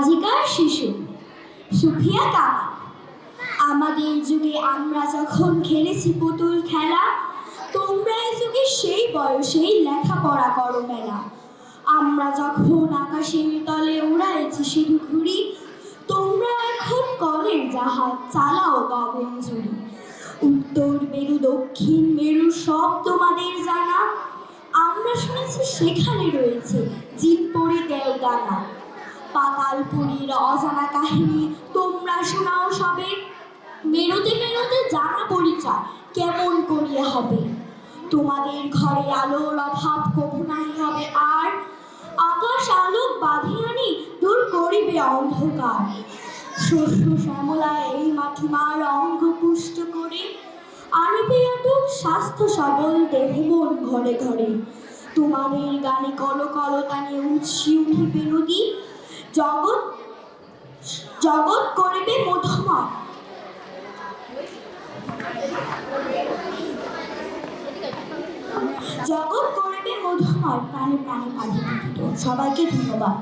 আজিকার শিশু, সুফিয়া কামা আমাদের যুগে আমরা যখন খেলেছি পুতুল খেলা, তোমরা এই যুগে সেই বয়সেই লেখাপড়া করো মেলা। আমরা যখন আকাশের তলে উড়াইছি শুধু ঘুরি, তোমরা এখন কলের জাহাজ চালাও গগন জুড়ি। উত্তর মেরু, দক্ষিণ মেরু সব তোমাদের জানা। আমরা শুনেছি সেখানে রয়েছে জিনপরি দেওদানা পাতালপুরীর অজানা কাহিনী তোমরা শোনাও সবে। মেরুতে মেরুতে জানা পরিচয় কেমন করিয়া হবে? তোমাদের ঘরে আলোর অভাব কভু নাই হবে আর আকাশ আলোক বাঁধিয়ানি দূর করিবে অন্ধকার। শস্য শ্যামলা এই মাটি মার অঙ্গ পুষ্ট করে আনবে অটুক স্বাস্থ্য সবল দেহ মন ঘরে ঘরে। তোমাদের গানে কল কলতানে উৎসি উঠিবে নদী জগৎ জগৎ করিবে মধুময় জগৎ করিবে মধুময় প্রাণে প্রাণে পাঠিয়ে সবাইকে ধন্যবাদ।